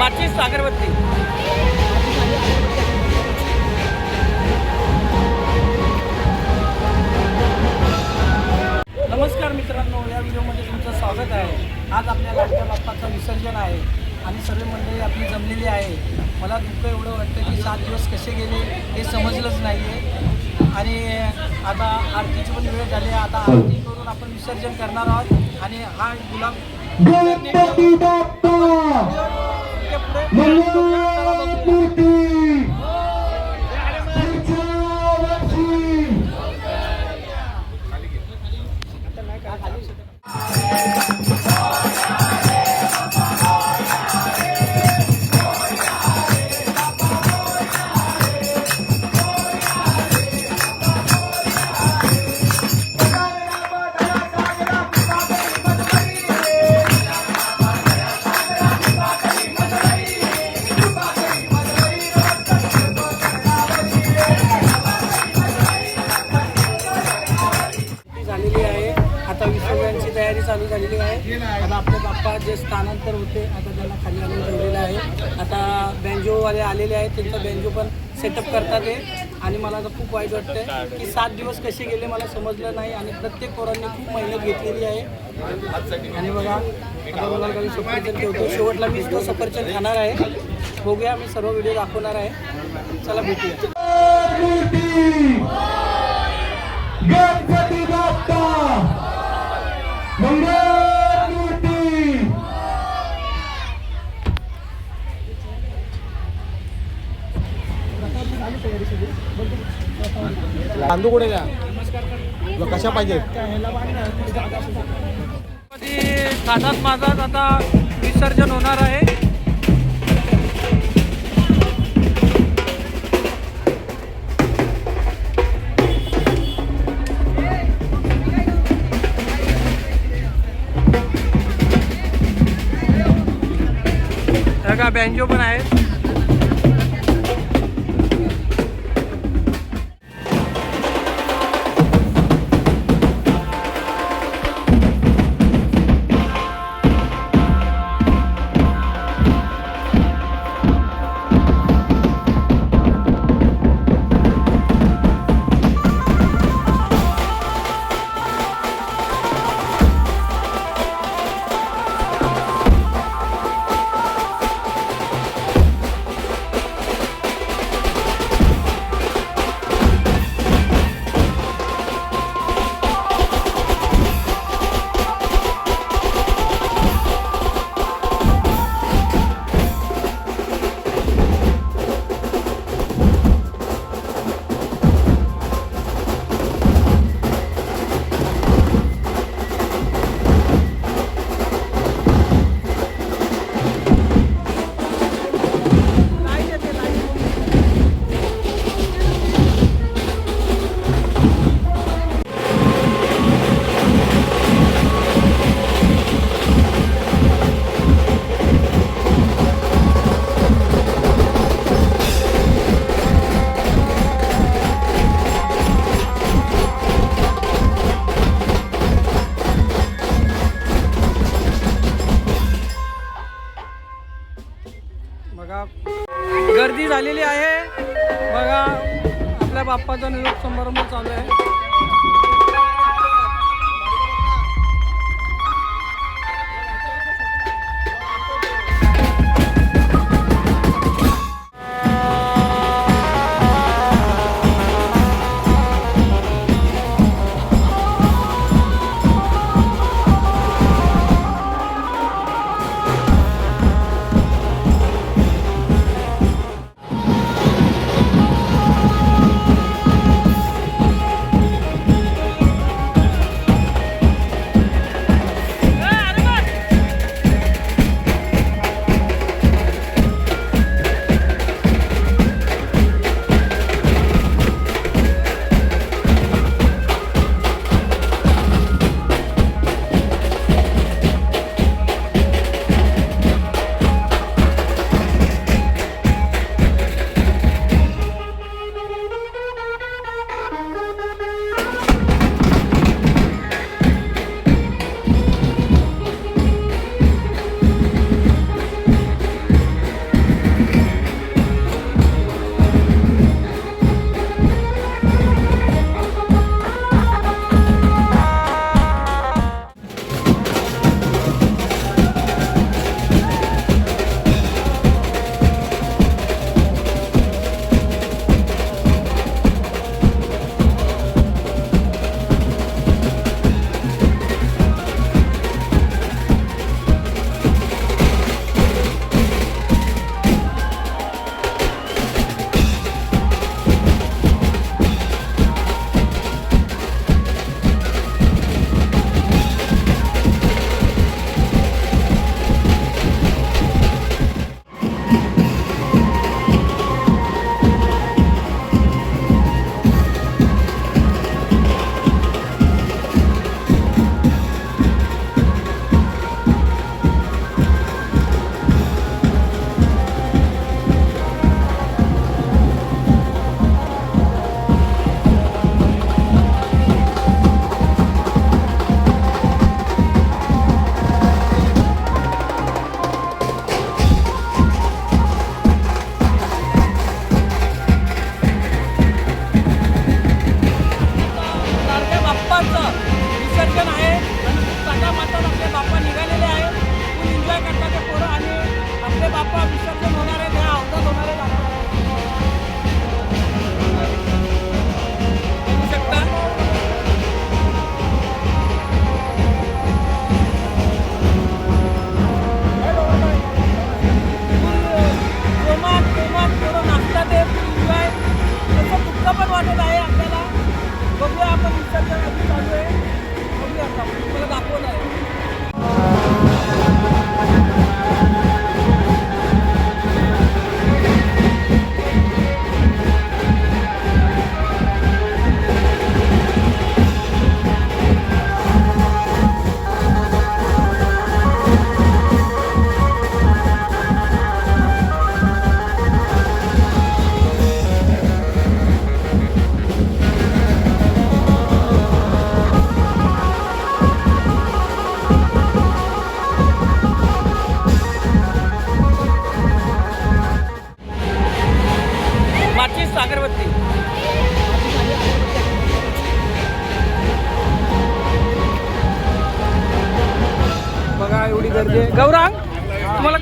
माचीस अगरबत्ती नमस्कार मित्रांनो या व्हिडिओमध्ये तुमचं स्वागत आहे. आज आपल्या लाडक्या बाप्पाचं विसर्जन आहे आणि सर्व मंडळी आपली जमलेली आहे. मला दुःख एवढं वाटतं की सात दिवस कसे गेले हे समजलंच नाही आहे आणि आता आरतीची पण वेळ झाली आहे. आता आरती करून आपण विसर्जन करणार आहोत. आणि हा गुलाब गणपती बाप्पा चालू झालेली आहे. आता आपले बाप्पा जे स्थानांतर होते आता त्यांना खाली आणून ठेवलेलं आहे. आता बँजोवाले आलेले आहेत त्यांचा बँजो पण सेटअप करतात आहे आणि मला आता खूप वाईट वाटतंय की सात दिवस कसे गेले मला समजलं नाही आणि प्रत्येक पोरांनी खूप मेहनत घेतलेली आहे. आणि बघा आता बघा काही सफरचंद ठेवतो. शेवटला मी तो सफरचंद खाणार आहे. बघूया मी सर्व व्हिडिओ दाखवणार आहे. चला भेटूया. गणपती बाप्पा! तांदूळ कुठे द्या कशा पाहिजेत गणपती माझाच आता विसर्जन होणार आहे. बघा पण आहेत.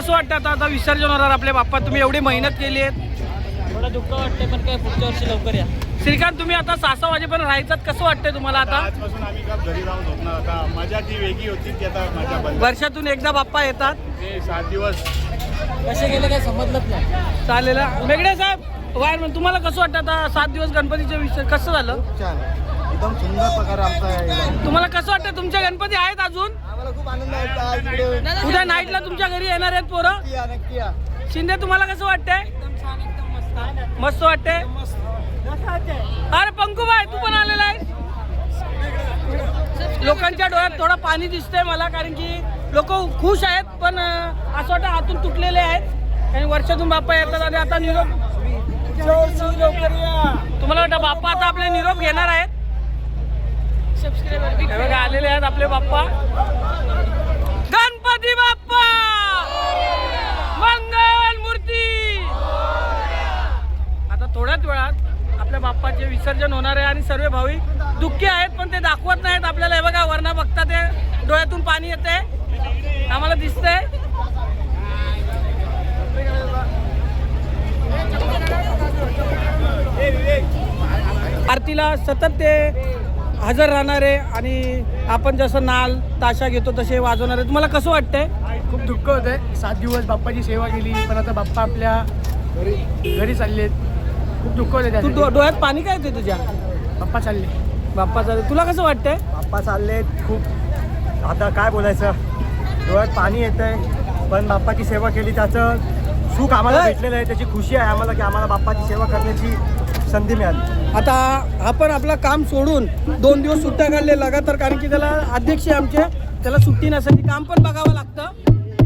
कसं वाटतं आता आता विसर्जन होणार आपले बाप्पा तुम्ही एवढी मेहनत केली आहे. थोडं दुःख वाटतंय पण काय पुढच्या वर्षी लवकर या. श्रीकांत तुम्ही आता सहा सहा वाजेपर्यंत राहायचात? कसं वाटतंय तुम्हाला आता? आजपासून आम्ही का घरी राहून झोपणार आता. मजा जी वेगळी होती ती आता मजा बंद. वर्षातून एकदा बाप्पा येतात. सात दिवस. कसे गेले काय समजलंच नाही. चालेल. हा. मेघडे साहेब वायरमन तुम्हाला कसं वाटतं आता सात दिवस गणपतीचे विसर्जन? कसं झालं? छान. एकदम सुंदर प्रकारे आमचा तुम्हाला कसं वाटतं? तुमचे गणपती आहेत अजून? खूप आनंद वाटतो आज इकडे. उद्या नाईटला तुमच्या घरी येणार आहेत पोरं? नक्की या, नक्की या. शिंदे तुम्हाला कसं वाटतंय? मस्त. वाटतंय? अरे पंकुबाई तू पण आलेला आहे लोकांच्या डोळ्यात थोडं पाणी दिसतंय मला कारण की लोक खुश आहेत पण असं वाटतं हातून तुटलेले आहेत. आणि वर्षातून बाप्पा येतात आणि आता निरोप तुम्हाला वाटतं बाप्पा आता आपले निरोप घेणार आहेत? हे बघा आलेले आहेत आपले बाप्पा गणपती बाप्पा मंगल मूर्ती आता थोड्याच वेळात आपल्या बाप्पाचे विसर्जन होणार आहे आणि सर्व भाविक दुःखी आहेत पण ते दाखवत नाहीत. आपल्याला हे बघा वरना बघता ते डोळ्यातून पाणी येते आम्हाला दिसतंय. आरतीला सतत ते हजर राहणार आहे आणि आपण जसं नाल ताशा घेतो तसे वाजवणार आहे. तुम्हाला कसं वाटतंय? खूप दुःख होत आहे सात दिवस बाप्पाची सेवा केली पण आता बाप्पा आपल्या घरी चालले आहेत खूप दुःख होते तू त्यासाठी. डो- डोळ्यात पाणी काय येते तुझ्या? बाप्पा चालले. बाप्पाचं तुला कसं वाटतंय? बाप्पा चाललेत खूप आता काय बोलायचं? डोळ्यात पाणी येत आहे पण बाप्पाची सेवा केली त्याचं सुख आम्हाला. भेटलेलं आहे. त्याची खुशी आहे आम्हाला की आम्हाला बाप्पाची सेवा करण्याची संधी मिळाली. आता आपण आपलं काम सोडून दोन दिवस सुट्ट्या काढले लगातार कारण की त्याला अध्यक्ष आहे आमचे. त्याला सुट्टी नसायची काम पण बघावं लागतं.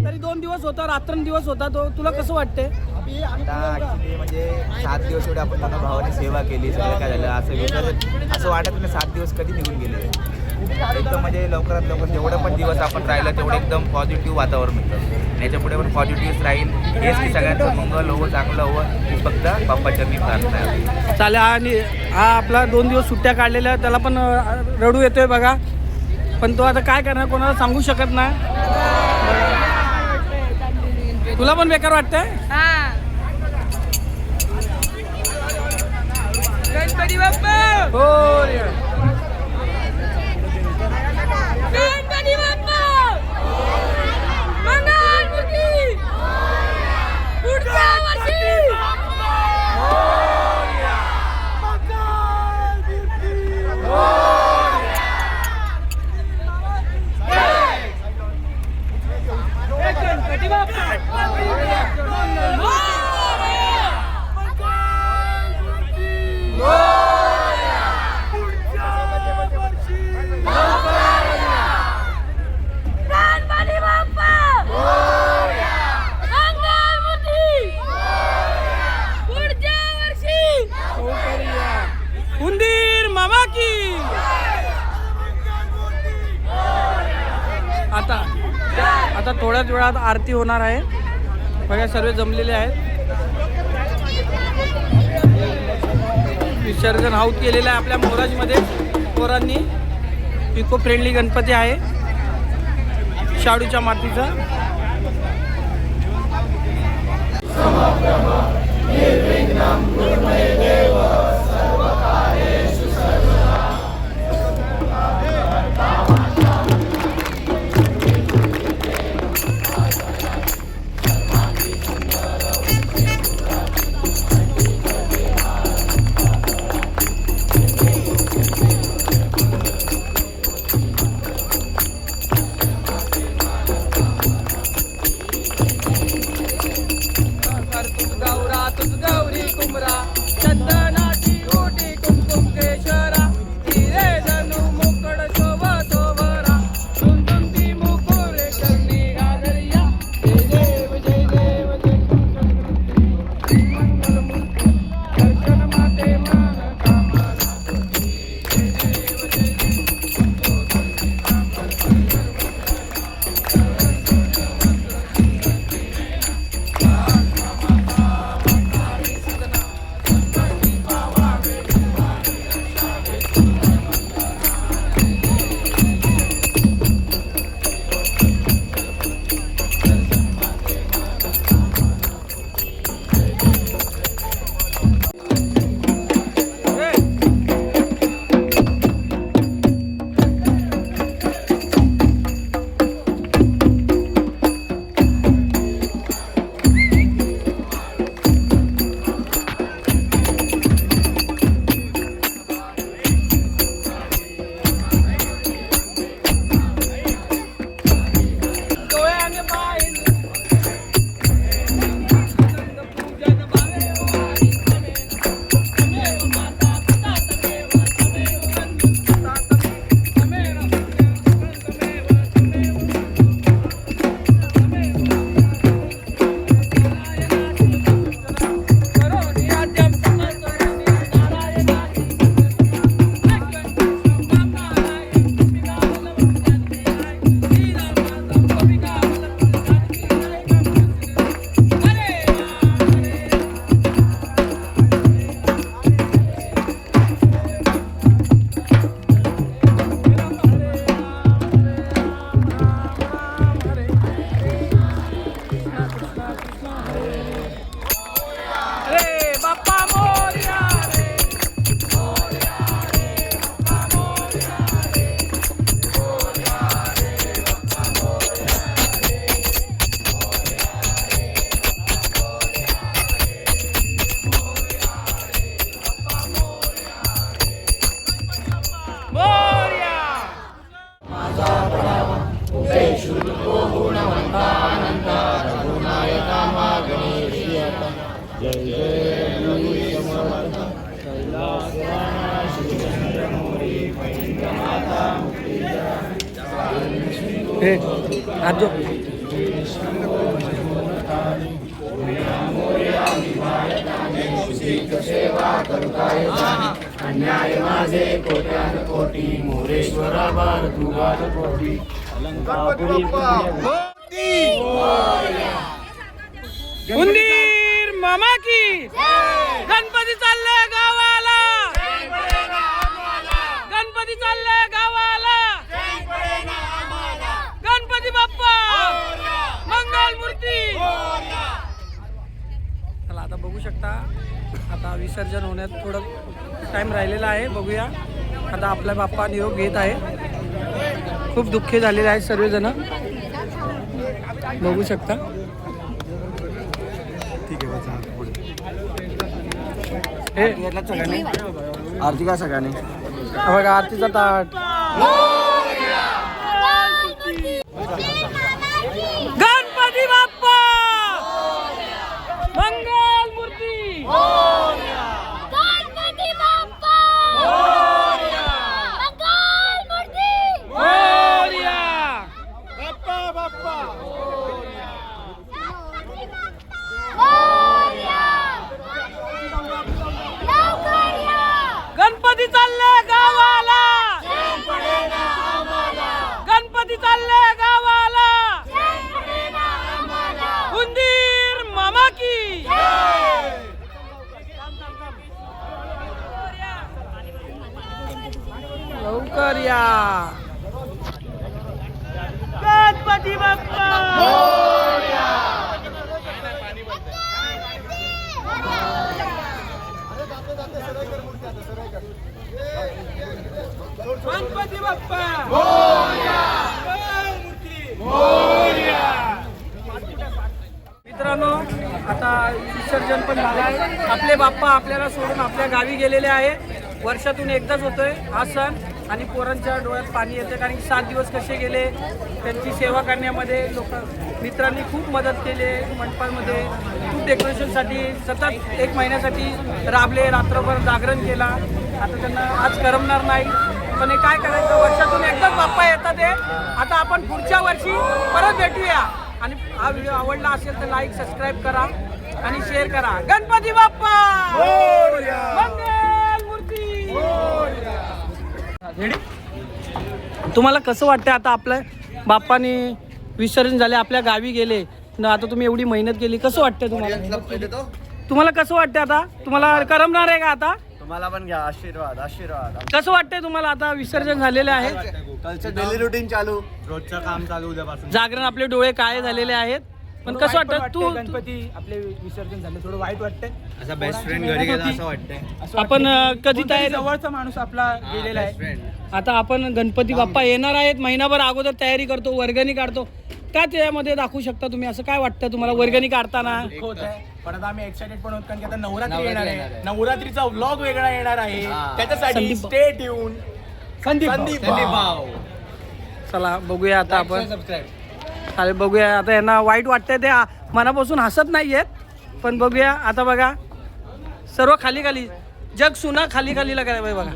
तरी दोन दिवस होता रात्रंदिवस होता. तो तुला कसं वाटतंय? आता ॲक्च्युली म्हणजे सात दिवस एवढे आपण पूर्ण भावाने सेवा केली सगळं काय झालं असं वेगळं असं वाटत नाही सात दिवस कधी निघून गेले. एकदम म्हणजे लवकरात लवकर जेवढं पण दिवस आपण राहिलं तेवढं एकदम पॉझिटिव्ह वातावरण होतं आणि याच्यापुढे पण पॉझिटिव्ह राहील हेच की सगळ्यांचं मंगल हवं चांगलं हवं ही फक्त बाप्पाच्या मी प्रार्थना आहे. चालेल आणि हा आपला दोन दिवस सुट्ट्या काढलेल्या त्याला पण रडू येतोय बघा. पण तो आता काय करणार कोणाला सांगू शकत नाही. तुला पण बेकार वाटतंय? गणपती बाप्पा हो मंदिरात आरती होणार आहे. बघा सर्व जमलेले आहेत. विसर्जन हाऊत केलेलं आहे आपल्या मोराजमध्ये पोरांनी. इको फ्रेंडली गणपती आहे. शाडूच्या मातीचा. तुझ गौरा तुझ हे हात जो उंदीर मामा की. गणपती चालले गावाला. गणपती चालले गावाला गणपती बाप्पा मंगल मूर्ती चला आता बघू शकता. आता विसर्जन होण्यात थोडं टाइम राहिलेला आहे. बघूया. आता आपला बाप्पा निरोप घेत आहे. खूप दुःखी झालेले आहेत सर्वजण. बघू शकता. हे. आरती का सगळ्यांनी? बघा आरतीचा ताट गणपती बाप्पा मंगल मूर्ती गणपती बाप्पा मंगल मूर्ती मोरया. लवकर या गणपती चालले गावाला गणपती चालले गावाला उंदीर मामा की लवकर या गणपती बाप्पा गणपती बाप्पा मित्रांनो आता विसर्जन पण झालं आहे आपले बाप्पा आपल्याला सोडून आपल्या गावी गेलेले आहे. वर्षातून एकदाच होतोय हा सण आणि पोरांच्या डोळ्यात पाणी येतं कारण सात दिवस कसे गेले त्यांची सेवा करण्यामध्ये लोक मित्रांनी खूप मदत केली मंडपामध्ये. खूप डेकोरेशनसाठी सतत एक महिन्यासाठी राबले रात्रभर जागरण केला. आता त्यांना आज करमणार नाही. पण हे काय करायचं? वर्षातून एकदाच बाप्पा येतात हे. आता आपण पुढच्या वर्षी परत भेटूया. आणि हा व्हिडिओ आवडला असेल तर लाईक सबस्क्राईब करा. आणि शेअर करा. गणपती बाप्पा! मंगल मूर्ती! Ready? तुम्हाला कसं वाटतं आता आपलं बाप्पानी विसर्जन झाले आपल्या गावी गेले न आता तुम्ही एवढी मेहनत केली कसं वाटतं तुम्हाला? तुम्हाला कसं वाटतं आता? तुम्हाला करमणार आहे का आता? तुम्हाला पण घ्या आशीर्वाद आशीर्वाद. कसं वाटतंय तुम्हाला आता विसर्जन झालेले आहे? कालचं डेली रुटीन चालू. रोजचं काम चालू उद्यापासून. जागरण आपले डोळे काळे झालेले आहेत. पण कसं वाटतं? तू गणपती आपले विसर्जन झाले थोडं वाईट वाटतंय. असा बेस्ट फ्रेंड घरी गेला असं वाटतंय. आपण अं, कधी तयारी जवळचा माणूस आपला गेलेला आहे. आता आपण गणपती बाप्पा येणार आहेत महिनाभर अगोदर तयारी करतो वर्गणी काढतो. काय त्यामध्ये दाखवू शकता तुम्ही? असं काय वाटतं तुम्हाला वर्गणी काढताना? होत आहे पण आता आम्ही एक्साइटेड पण होत कारण की आता नवरात्री येणार आहे. नवरात्रीचा व्लॉग वेगळा येणार आहे. त्याच्यासाठी संदीप. स्टे ट्यून संदीप संदीप भाऊ. चला बघूया आता आपण. अरे बघूया आता यांना वाईट वाटतंय ते मनापासून हसत नाही आहेत पण बघूया आता बघा. सर्व खाली खाली. जग सुना खाली खालीला लागायला बघा.